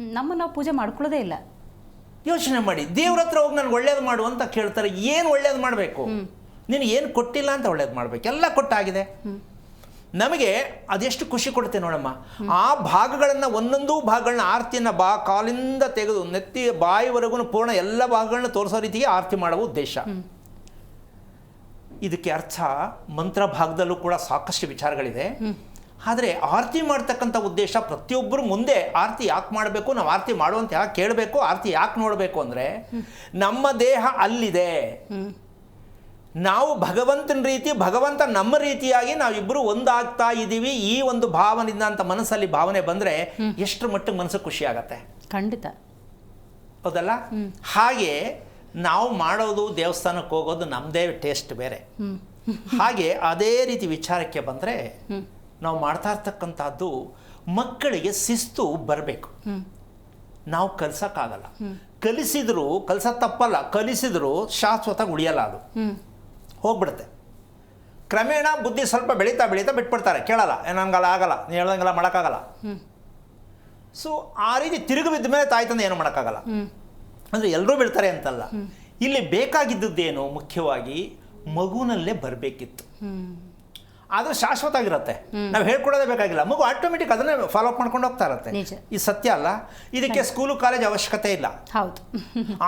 ನಮ್ಮ ನಾವು ಪೂಜೆ ಮಾಡ್ಕೊಳ್ಳೋದೇ ಇಲ್ಲ. ಯೋಚನೆ ಮಾಡಿ ದೇವ್ರ ಹತ್ರ ಹೋಗಿ ನಾನು ಒಳ್ಳೇದು ಮಾಡು ಅಂತ ಕೇಳ್ತಾರೆ ಏನು ಒಳ್ಳೇದು ಮಾಡಬೇಕು? ನೀನು ಏನು ಕೊಟ್ಟಿಲ್ಲ ಅಂತ ಒಳ್ಳೇದು ಮಾಡಬೇಕು ಎಲ್ಲ ಕೊಟ್ಟಾಗಿದೆ. ನಮಗೆ ಅದೆಷ್ಟು ಖುಷಿ ಕೊಡುತ್ತೆ ನೋಡಮ್ಮ? ಆ ಭಾಗಗಳನ್ನು ಒಂದೊಂದು ಭಾಗಗಳನ್ನ ಆರತಿಯನ್ನು ಬಾ ಕಾಲಿಂದ ತೆಗೆದು ನೆತ್ತಿ ಬಾಯಿವರೆಗೂ ಪೂರ್ಣ ಎಲ್ಲ ಭಾಗಗಳನ್ನ ತೋರಿಸೋ ರೀತಿಗೆ ಆರತಿ ಮಾಡುವ ಉದ್ದೇಶ. ಇದಕ್ಕೆ ಅರ್ಥ ಮಂತ್ರ ಭಾಗದಲ್ಲೂ ಕೂಡ ಸಾಕಷ್ಟು ವಿಚಾರಗಳಿದೆ. ಆದರೆ ಆರತಿ ಮಾಡ್ತಕ್ಕಂಥ ಉದ್ದೇಶ ಪ್ರತಿಯೊಬ್ಬರು ಮುಂದೆ ಆರತಿ ಯಾಕೆ ಮಾಡಬೇಕು? ನಾವು ಆರತಿ ಮಾಡುವಂತ ಯಾಕೆ ಕೇಳಬೇಕು? ಆರತಿ ಯಾಕೆ ನೋಡಬೇಕು ಅಂದರೆ ನಮ್ಮ ದೇಹ ಅಲ್ಲಿದೆ. ನಾವು ಭಗವಂತನ ರೀತಿ ಭಗವಂತ ನಮ್ಮ ರೀತಿಯಾಗಿ ನಾವಿಬ್ಬರು ಒಂದಾಗ್ತಾ ಇದ್ದೀವಿ ಈ ಒಂದು ಭಾವನೆಯಿಂದ ಅಂತ ಮನಸ್ಸಲ್ಲಿ ಭಾವನೆ ಬಂದರೆ ಎಷ್ಟು ಮಟ್ಟಿಗೆ ಮನಸ್ಸು ಖುಷಿ ಆಗತ್ತೆ? ಖಂಡಿತ. ಹೌದಲ್ಲ? ಹಾಗೆ ನಾವು ಮಾಡೋದು ದೇವಸ್ಥಾನಕ್ಕೆ ಹೋಗೋದು ನಮ್ಮದೇ ಟೇಸ್ಟ್ ಬೇರೆ. ಹಾಗೆ ಅದೇ ರೀತಿ ವಿಚಾರಕ್ಕೆ ಬಂದರೆ ನಾವು ಮಾಡ್ತಾ ಇರ್ತಕ್ಕಂಥದ್ದು ಮಕ್ಕಳಿಗೆ ಶಿಸ್ತು ಬರಬೇಕು. ನಾವು ಕಲಿಸೋಕ್ಕಾಗಲ್ಲ. ಕಲಿಸಿದ್ರು ಕಲಿಸ ತಪ್ಪಲ್ಲ ಕಲಿಸಿದ್ರು ಶಾಶ್ವತ ಉಳಿಯಲ್ಲ ಅದು. ಹೋಗ್ಬಿಡುತ್ತೆ. ಕ್ರಮೇಣ ಬುದ್ಧಿ ಸ್ವಲ್ಪ ಬೆಳೀತಾ ಬೆಳೀತಾ ಬಿಟ್ಬಿಡ್ತಾರೆ. ಕೇಳಲ್ಲ ಏನಂಗಲ್ಲ ಆಗಲ್ಲ ನೀನು ಹೇಳ್ದಂಗೆಲ್ಲ ಮಾಡೋಕ್ಕಾಗಲ್ಲ. ಸೊ ಆ ರೀತಿ ತಿರುಗಿ ಬಿದ್ದ ಮೇಲೆ ತಾಯಿ ತಂದೆ ಏನು ಮಾಡೋಕ್ಕಾಗಲ್ಲ. ಅಂದರೆ ಎಲ್ಲರೂ ಬಿಡ್ತಾರೆ ಅಂತಲ್ಲ. ಇಲ್ಲಿ ಬೇಕಾಗಿದ್ದದ್ದೇನು ಮುಖ್ಯವಾಗಿ ಮಗುನಲ್ಲೇ ಬರಬೇಕಿತ್ತು. ಆದರೆ ಶಾಶ್ವತ ಆಗಿರುತ್ತೆ ನಾವು ಹೇಳ್ಕೊಡೋದೇ ಬೇಕಾಗಿಲ್ಲ. ಮಗು ಆಟೋಮೆಟಿಕ್ ಅದನ್ನೇ ಫಾಲೋ ಅಪ್ ಮಾಡ್ಕೊಂಡು ಹೋಗ್ತಾ ಇರುತ್ತೆ. ಇದು ಸತ್ಯ ಅಲ್ಲ. ಇದಕ್ಕೆ ಸ್ಕೂಲು ಕಾಲೇಜ್ ಅವಶ್ಯಕತೆ ಇಲ್ಲ. ಹೌದು.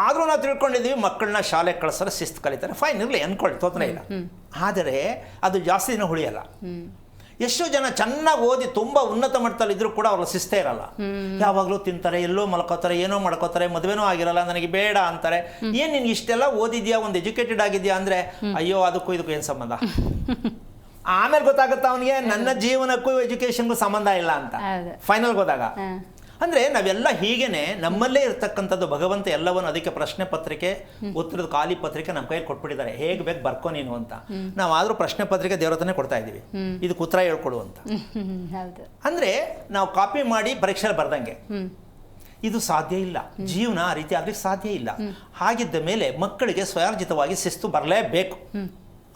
ಆದರೂ ನಾವು ತಿಳ್ಕೊಂಡಿದ್ದೀವಿ ಮಕ್ಕಳನ್ನ ಶಾಲೆಗೆ ಕಳಿಸಲು ಶಿಸ್ತು ಕಲಿತಾರೆ. ಫೈನ್ ಇರಲಿ ಅನ್ಕೊಳ್ಳಿ ತೊಂದರೆ ಇಲ್ಲ. ಆದರೆ ಅದು ಜಾಸ್ತಿ ದಿನ ಉಳಿಯಲ್ಲ. ಎಷ್ಟೋ ಜನ ಚೆನ್ನಾಗಿ ಓದಿ ತುಂಬ ಉನ್ನತ ಮಟ್ಟದಲ್ಲಿ ಇದ್ರೂ ಕೂಡ ಅವ್ರ ಶಿಸ್ತೇ ಇರಲ್ಲ. ಯಾವಾಗಲೂ ತಿಂತಾರೆ ಎಲ್ಲೋ ಮಲ್ಕೋತಾರೆ ಏನೋ ಮಾಡ್ಕೋತಾರೆ ಮದುವೆನೂ ಆಗಿರಲ್ಲ ನನಗೆ ಬೇಡ ಅಂತಾರೆ. ಏನು ನೀನು ಇಷ್ಟೆಲ್ಲ ಓದಿದ್ಯಾ ಒಂದು ಎಜುಕೇಟೆಡ್ ಆಗಿದ್ಯಾ ಅಂದರೆ ಅಯ್ಯೋ ಅದಕ್ಕೂ ಇದಕ್ಕೂ ಏನು ಸಂಬಂಧ? ಆಮೇಲೆ ಗೊತ್ತಾಗುತ್ತೆ ಅವನಿಗೆ ನನ್ನ ಜೀವನಕ್ಕೂ ಎಜುಕೇಶನ್ಗೂ ಸಂಬಂಧ ಇಲ್ಲ ಅಂತ. ಫೈನಲ್ ಹೋದಾಗ ಅಂದ್ರೆ ನಾವೆಲ್ಲ ಹೀಗೇನೆ ನಮ್ಮಲ್ಲೇ ಇರ್ತಕ್ಕಂಥದ್ದು ಭಗವಂತ ಎಲ್ಲವನ್ನು ಅದಕ್ಕೆ ಪ್ರಶ್ನೆ ಪತ್ರಿಕೆ ಉತ್ತರದ ಖಾಲಿ ಪತ್ರಿಕೆ ನಮ್ಮ ಕೈಯಲ್ಲಿ ಕೊಟ್ಬಿಟ್ಟಿದ್ದಾರೆ. ಹೇಗೆ ಬೇಕು ಬರ್ಕೋ ನೀನು ಅಂತ. ನಾವಾದರೂ ಪ್ರಶ್ನೆ ಪತ್ರಿಕೆ ದೇವ್ರತನೇ ಕೊಡ್ತಾ ಇದ್ದೀವಿ. ಇದಕ್ಕೆ ಉತ್ತರ ಹೇಳ್ಕೊಡು ಅಂತ. ಅಂದರೆ ನಾವು ಕಾಪಿ ಮಾಡಿ ಪರೀಕ್ಷೆಯಲ್ಲಿ ಬರ್ದಂಗೆ. ಇದು ಸಾಧ್ಯ ಇಲ್ಲ. ಜೀವನ ಆ ರೀತಿ ಆಗ್ಲಿಕ್ಕೆ ಸಾಧ್ಯ ಇಲ್ಲ. ಹಾಗಿದ್ದ ಮೇಲೆ ಮಕ್ಕಳಿಗೆ ಸ್ವಯಾರ್ಜಿತವಾಗಿ ಶಿಸ್ತು ಬರಲೇಬೇಕು.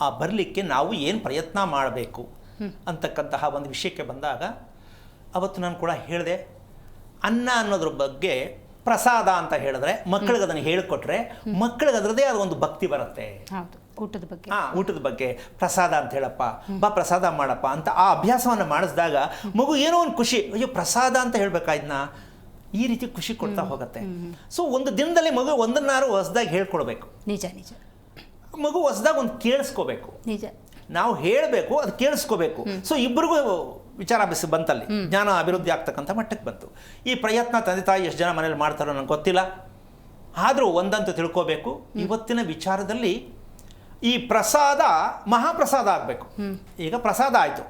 ಆ ಬರಲಿಕ್ಕೆ ನಾವು ಏನು ಪ್ರಯತ್ನ ಮಾಡಬೇಕು? ಅಂತಕ್ಕಂತಹ ಒಂದು ವಿಷಯಕ್ಕೆ ಬಂದಾಗ ಅವತ್ತು ನಾನು ಕೂಡ ಹೇಳಿದೆ ಅನ್ನ ಅನ್ನೋದ್ರ ಬಗ್ಗೆ ಪ್ರಸಾದ ಅಂತ ಹೇಳಿದ್ರೆ ಮಕ್ಕಳಿಗೆ ಅದನ್ನು ಹೇಳಿಕೊಟ್ರೆ ಮಕ್ಕಳಿಗೆ ಅದರದೇ ಆದ ಒಂದು ಭಕ್ತಿ ಬರುತ್ತೆ. ಊಟದ ಬಗ್ಗೆ. ಹಾಂ ಊಟದ ಬಗ್ಗೆ ಪ್ರಸಾದ ಅಂತ ಹೇಳಪ್ಪ ಬಾ ಪ್ರಸಾದ ಮಾಡಪ್ಪ ಅಂತ ಆ ಅಭ್ಯಾಸವನ್ನು ಮಾಡಿಸಿದಾಗ ಮಗು ಏನೋ ಒಂದು ಖುಷಿ ಅಯ್ಯೋ ಪ್ರಸಾದ ಅಂತ ಹೇಳ್ಬೇಕಾ ಈ ರೀತಿ ಖುಷಿ ಕೊಡ್ತಾ ಹೋಗುತ್ತೆ. ಸೊ ಒಂದು ದಿನದಲ್ಲಿ ಮಗು ಒಂದನ್ನಾರು ಹೊಸದಾಗಿ ಹೇಳ್ಕೊಡ್ಬೇಕು. ನಿಜ ನಿಜ. ಮಗು ಹೊಸದಾಗ ಒಂದು ಕೇಳಿಸ್ಕೋಬೇಕು. ನಿಜ. ನಾವು ಹೇಳಬೇಕು ಅದು ಕೇಳಿಸ್ಕೋಬೇಕು. ಸೊ ಇಬ್ಬರಿಗೂ ವಿಚಾರ ಬಿಸಿ ಬಂತಲ್ಲಿ. ಜ್ಞಾನ ಅಭಿವೃದ್ಧಿ ಆಗ್ತಕ್ಕಂಥ ಮಟ್ಟಕ್ಕೆ ಬಂತು. ಈ ಪ್ರಯತ್ನ ತಂದೆ ತಾಯಿ ಎಷ್ಟು ಜನ ಮನೇಲಿ ಮಾಡ್ತಾರೋ ನನಗೆ ಗೊತ್ತಿಲ್ಲ. ಆದರೂ ಒಂದಂತೂ ತಿಳ್ಕೋಬೇಕು. ಇವತ್ತಿನ ವಿಚಾರದಲ್ಲಿ ಈ ಪ್ರಸಾದ ಮಹಾಪ್ರಸಾದ ಆಗಬೇಕು. ಈಗ ಪ್ರಸಾದ ಆಯಿತು.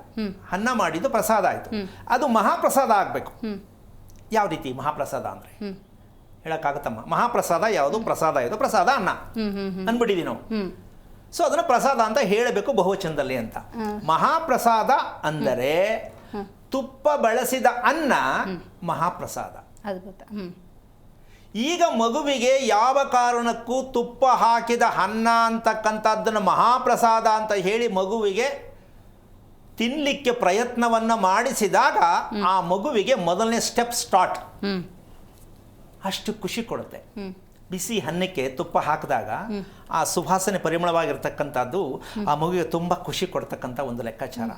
ಅನ್ನ ಮಾಡಿದ್ದು ಪ್ರಸಾದ ಆಯಿತು. ಅದು ಮಹಾಪ್ರಸಾದ ಆಗಬೇಕು. ಯಾವ ರೀತಿ ಮಹಾಪ್ರಸಾದ ಅಂದರೆ? ಹೇಳೋಕ್ಕಾಗತ್ತಮ್ಮ. ಮಹಾಪ್ರಸಾದ ಯಾವುದು? ಪ್ರಸಾದ ಯಾವುದು ಪ್ರಸಾದ ಅನ್ನ. ಅಂದ್ಬಿಟ್ಟಿದ್ದೀವಿ ನಾವು. ಸೊ ಅದನ್ನು ಪ್ರಸಾದ ಅಂತ ಹೇಳಬೇಕು ಬಹುವಚನದಲ್ಲಿ ಅಂತ. ಮಹಾಪ್ರಸಾದ ಅಂದರೆ ತುಪ್ಪ ಬಳಸಿದ ಅನ್ನ ಮಹಾಪ್ರಸಾದ. ಈಗ ಮಗುವಿಗೆ ಯಾವ ಕಾರಣಕ್ಕೂ ತುಪ್ಪ ಹಾಕಿದ ಅನ್ನ ಅಂತಕ್ಕಂಥದ್ದನ್ನು ಮಹಾಪ್ರಸಾದ ಅಂತ ಹೇಳಿ ಮಗುವಿಗೆ ತಿನ್ನಲಿಕ್ಕೆ ಪ್ರಯತ್ನವನ್ನು ಮಾಡಿಸಿದಾಗ ಆ ಮಗುವಿಗೆ ಮೊದಲನೇ ಸ್ಟೆಪ್ ಸ್ಟಾರ್ಟ್ ಅಷ್ಟು ಖುಷಿ ಕೊಡುತ್ತೆ. ಬಿಸಿ ಅನ್ನಕ್ಕೆ ತುಪ್ಪ ಹಾಕಿದಾಗ ಆ ಸುವಾಸನೆ ಪರಿಮಳವಾಗಿರ್ತಕ್ಕಂಥದ್ದು ಆ ಮಗುವಿಗೆ ತುಂಬ ಖುಷಿ ಕೊಡ್ತಕ್ಕಂಥ ಒಂದು ಲೆಕ್ಕಾಚಾರ.